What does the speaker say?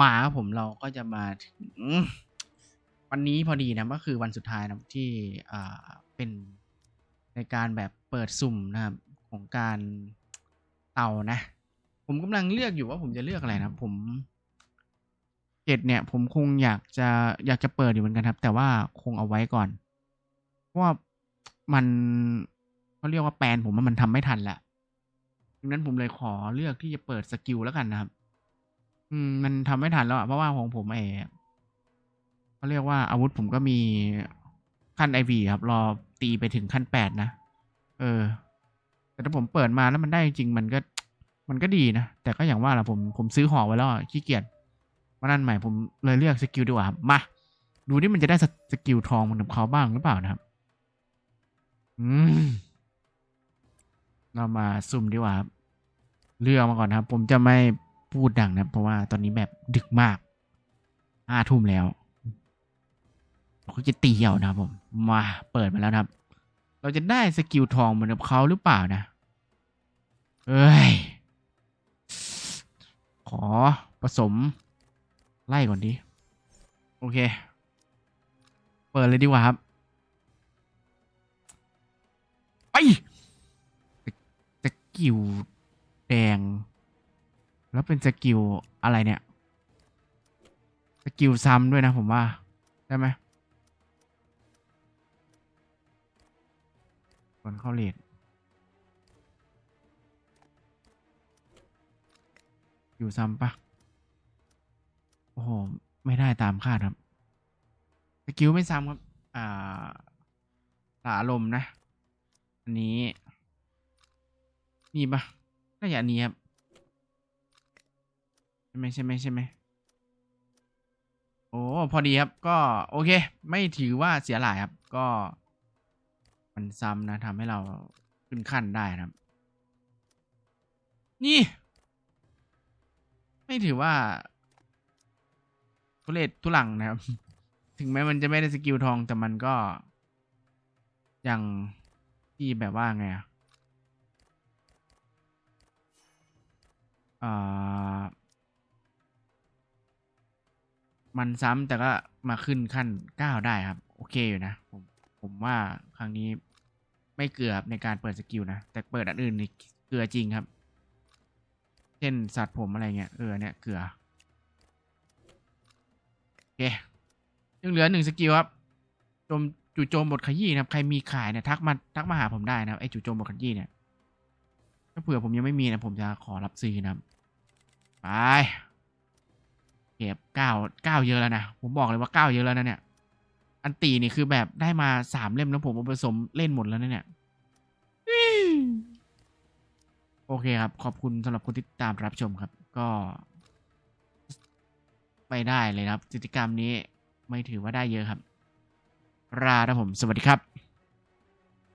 มาครับผมเราก็จะมาถึงวันนี้พอดีนะก็คือวันสุดท้ายนะที่อ่าเป็นในการแบบเปิดสุ่มนะครับ ของการเต่านะ ผมกำลังเลือกอยู่ว่าผมจะเลือกอะไรนะผมเจ็ดเนี่ย ผมคงอยากจะอยากจะเปิดอยู่เหมือนกันครับ แต่ว่าคงเอาไว้ก่อน เพราะว่ามันเขาเรียกว่าแปลนผมว่ามันทำไม่ทันแหละดังนั้นผมเลยขอเลือกที่จะเปิดสกิลแล้วกันนะครับ อืม มันทำไม่ทันแล้วอะเพราะว่าของผมไอ้เขาเรียกว่าอาวุธผมก็มีขั้นไอวีครับ รอตีไปถึงขั้นแปดนะ เออ แต่ถ้าผมเปิดมาแล้วมันได้จริงมันก็ มันก็ดีนะ แต่ก็อย่างว่าแหละผมผมซื้อห่อไว้แล้วขี้เกียจมานั่นใหม่ผมเลยเลือกสกิลดีกว่าครับมา ดูนี่มันจะได้สสกิลทองเหมือนกับเขาบ้างหรือเปล่านะครับ อืม เรามาซุ่มดีกว่าครับเลือกมาก่อนครับ ผมจะไม่ พูดดังนะ เพราะว่าตอนนี้แบบดึกมากห้าทุ่มแล้วเราก็จะตีเหี่ยวนะครับผม มาเปิดมาแล้วนะครับ เราจะได้สกิลทองเหมือนกับเขาหรือเปล่านะ เอ้ย ขอผสม ไล่ก่อนดิ โอเค เปิดเลยดีกว่าครับ ไปสกิลแดง แล้วเป็นสกิลอะไรเนี่ยสกิลซ้ำด้วยนะผมว่า ได้ไหมก่อนเข้าเลดอยู่ซ้ำปะโอ้โห ไม่ได้ตามคาดครับ สกิลไม่ซ้ำครับ อ่าหลาลมณ์นะ อันนี้ นี่ปะน่าจะอันนี้ครับ ใช่ไหมใช่ไหมใช่ไหมโอ้พอดีครับ ก็โอเค ไม่ถือว่าเสียหลายครับ ก็ มันซ้ำนะทำให้เราขึ้นขั้นได้นะครับ นี่ ไม่ถือว่าทุเรศทุลังนะครับ ถึงแม้มันจะไม่ได้สกิลทองแต่มันก็ยังที่แบบว่าไงอะอ่า มันซ้ำแต่ก็มาขึ้นขั้นเก้าได้ครับ โอเคอยู่นะผมผมว่าครั้งนี้ไม่เกือบในการเปิดสกิลนะ แต่เปิดอันอื่นนี่เกลือจริงครับ เช่นสัตว์ผมอะไรเงี้ยเออเนี่ยเกลือโอเคยังเหลือหนึ่งสกิลครับโจมจู่โจมบทขยี้นะครับ ใครมีขายเนี่ยทักมาทักมาหาผมได้นะครับไอ้จู่โจมบทขยี้เนี่ยถ้าเผื่อผมยังไม่มีนะผมจะขอรับซื้อนะครับไป เก็บเก้าเก้าเยอะแล้วนะ ผมบอกเลยว่าเก้าเยอะแล้วนะเนี่ย อันตีนี่คือแบบได้มาสามเล่มแล้วผมเอาผสมเล่นหมดแล้วนะเนี่ย โอเคครับ ขอบคุณสำหรับคนที่ตามรับชมครับ ก็ไปได้เลยครับ กิจกรรมนี้ไม่ถือว่าได้เยอะครับ ราครับผม สวัสดีครับ